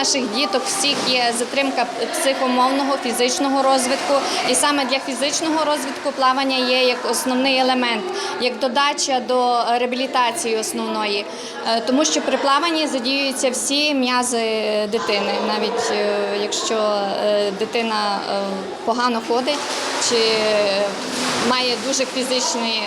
наших діток всіх є затримка психомовного, фізичного розвитку. І саме для фізичного розвитку плавання є як основний елемент, як додача до реабілітації основної. Е, Тому що при плаванні задіюються всі м'язи дитини, навіть е, якщо е, дитина погано ходить чи має дуже фізичний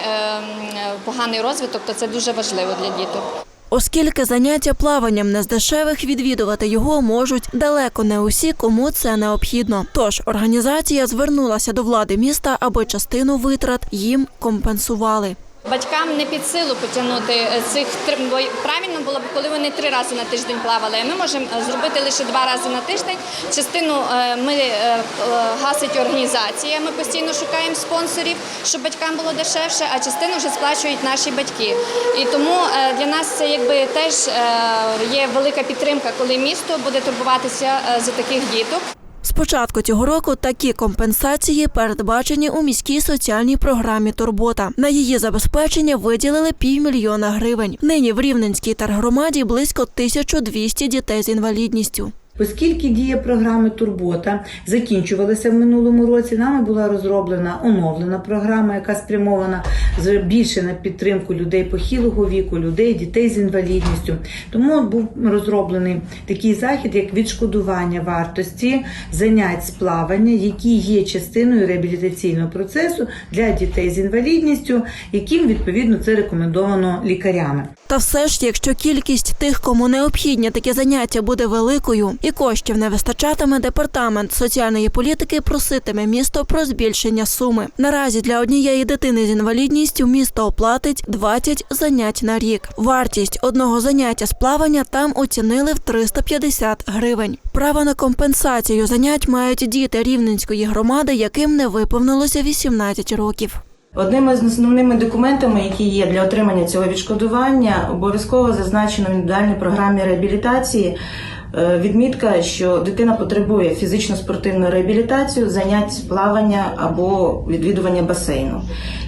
поганий розвиток, то це дуже важливо для діток. Оскільки заняття плаванням не з дешевих, відвідувати його можуть далеко не усі, кому це необхідно. Тож організація звернулася до влади міста, аби частину витрат їм компенсували. Батькам не під силу потягнути е, цих бо правильно було б, коли вони три рази на тиждень плавали. Ми можемо е, зробити лише два рази на тиждень. Частину е, ми гасить організація. Ми постійно шукаємо спонсорів, щоб батькам було дешевше, а частину вже сплачують наші батьки. І тому для нас це якби теж є велика підтримка, коли місто буде турбуватися за таких діток. З початку цього року такі компенсації передбачені у міській соціальній програмі Турбота. На її забезпечення виділили півмільйона гривень. Нині в Рівненській тергромаді близько 1200 дітей з інвалідністю. Оскільки дія програми Турбота закінчувалася в минулому році, нами була розроблена оновлена програма, яка спрямована більше на підтримку людей похилого віку, людей, дітей з інвалідністю. Тому був розроблений такий захід, як відшкодування вартості занять з плавання, які є частиною реабілітаційного процесу для дітей з інвалідністю, яким відповідно це рекомендовано лікарями. Та все ж, якщо кількість тих, кому необхідні такі заняття буде великою і коштів не вистачатиме, департамент соціальної політики проситиме місто про збільшення суми. Наразі для однієї дитини з інвалідністю місто оплатить 20 занять на рік. Вартість одного заняття з плавання там оцінили в 350 гривень. Право на компенсацію занять мають діти рівненської громади, яким не виповнилося 18 років. Одними з основними документами, які є для отримання цього відшкодування, обов'язково зазначено в індивідуальній програмі реабілітації відмітка, що дитина потребує фізично-спортивну реабілітацію, занять плавання або відвідування басейну.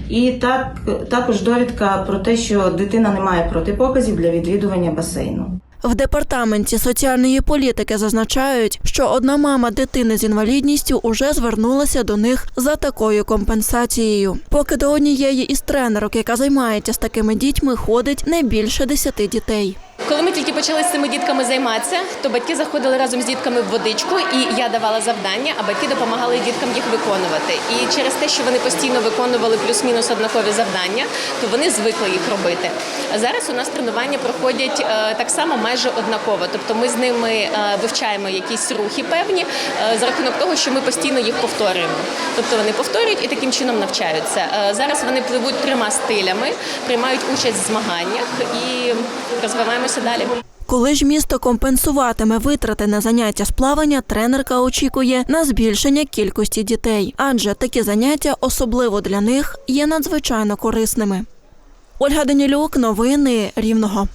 І так також довідка про те, що дитина не має протипоказів для відвідування басейну. В департаменті соціальної політики зазначають, що одна мама дитини з інвалідністю уже звернулася до них за такою компенсацією. Поки до однієї із тренерок, яка займається з такими дітьми, ходить не більше десяти дітей. Коли ми тільки почали з цими дітками займатися, то батьки заходили разом з дітками в водичку, і я давала завдання, а батьки допомагали діткам їх виконувати. І через те, що вони постійно виконували плюс-мінус однакові завдання, то вони звикли їх робити. А зараз у нас тренування проходять е, так само майже однаково. Тобто ми з ними е, вивчаємо якісь рухи певні е, за рахунок того, що ми постійно їх повторюємо. Тобто вони повторюють і таким чином навчаються. Зараз вони пливуть трьома стилями, приймають участь в змаганнях і розвиваємося далі. Коли ж місто компенсуватиме витрати на заняття з плавання, тренерка очікує на збільшення кількості дітей, адже такі заняття, особливо для них, є надзвичайно корисними. Ольга Данілюк, новини Рівного.